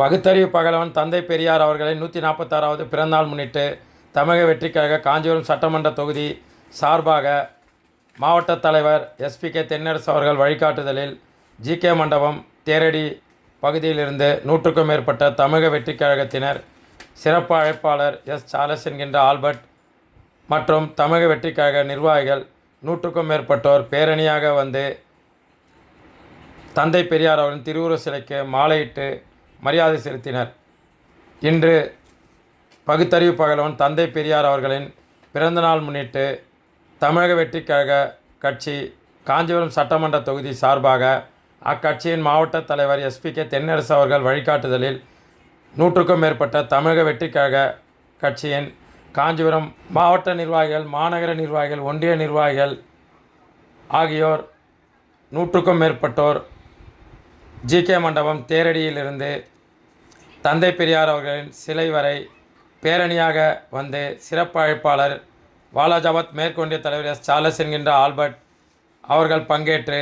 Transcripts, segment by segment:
பகுத்தறிவு பகலவன் தந்தை பெரியார் அவர்களின் நூற்றி நாற்பத்தாறாவது பிறந்தநாள் முன்னிட்டு தமிழக வெற்றிக்காக காஞ்சிபுரம் சட்டமன்ற தொகுதி சார்பாக மாவட்ட தலைவர் எஸ்பிகே தென்னரசு அவர்கள் வழிகாட்டுதலில் ஜிகே மண்டபம் தேரடி பகுதியிலிருந்து நூற்றுக்கும் மேற்பட்ட தமிழக வெற்றிக் கழகத்தினர் சிறப்பு அழைப்பாளர் எஸ் சார்லஸ் என்கின்ற ஆல்பர்ட் மற்றும் தமிழக வெற்றிக் கழக நிர்வாகிகள் நூற்றுக்கும் மேற்பட்டோர் பேரணியாக வந்து தந்தை பெரியார் அவரின் திருவுருவ சிலைக்கு மாலையிட்டு மரியாதை செலுத்தினர். இன்று பகுத்தறிவு பகலவன் தந்தை பெரியார் அவர்களின் பிறந்தநாள் முன்னிட்டு தமிழக வெற்றிக் கழக கட்சி காஞ்சிபுரம் சட்டமன்ற தொகுதி சார்பாக அக்கட்சியின் மாவட்ட தலைவர் எஸ்பிகே தென்னரசு அவர்கள் வழிகாட்டுதலில் நூற்றுக்கும் மேற்பட்ட தமிழக வெற்றிக் கழக கட்சியின் காஞ்சிபுரம் மாவட்ட நிர்வாகிகள் மாநகர நிர்வாகிகள் ஒன்றிய நிர்வாகிகள் ஆகியோர் நூற்றுக்கும் மேற்பட்டோர் ஜிகே மண்டபம் தேரடியிலிருந்து தந்தை பெரியார் அவர்களின் சிலை வரை பேரணியாக வந்து சிறப்பு அழைப்பாளர் வாலாஜாபாத் மேற்கொண்டிய தலைவர் எஸ் சார்லஸ் என்கின்ற ஆல்பர்ட் அவர்கள் பங்கேற்று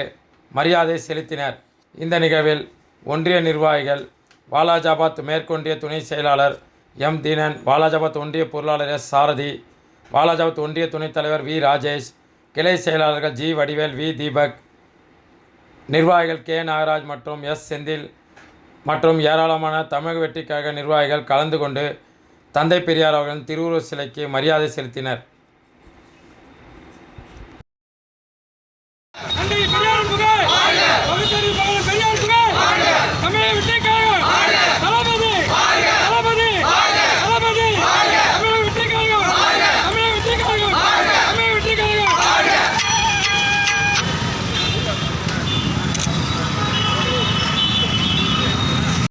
மரியாதை செலுத்தினர். இந்த நிகழ்வில் ஒன்றிய நிர்வாகிகள் வாலாஜாபாத் மேற்கொண்டிய துணை செயலாளர் எம் தீனன் வாலாஜாபாத் ஒன்றிய பொருளாளர் எஸ் சாரதி வாலாஜாபாத் ஒன்றிய துணைத் தலைவர் வி ராஜேஷ் கிளை செயலாளர்கள் ஜி வடிவேல் வி தீபக் நிர்வாகிகள் கே. நாகராஜ் மற்றும் எஸ். செந்தில் மற்றும் ஏராளமான தமிழக வெற்றிக்காக நிர்வாகிகள் கலந்து கொண்டு தந்தை பெரியார் அவர்களின் திருவுருவ சிலைக்கு மரியாதை செலுத்தினர்.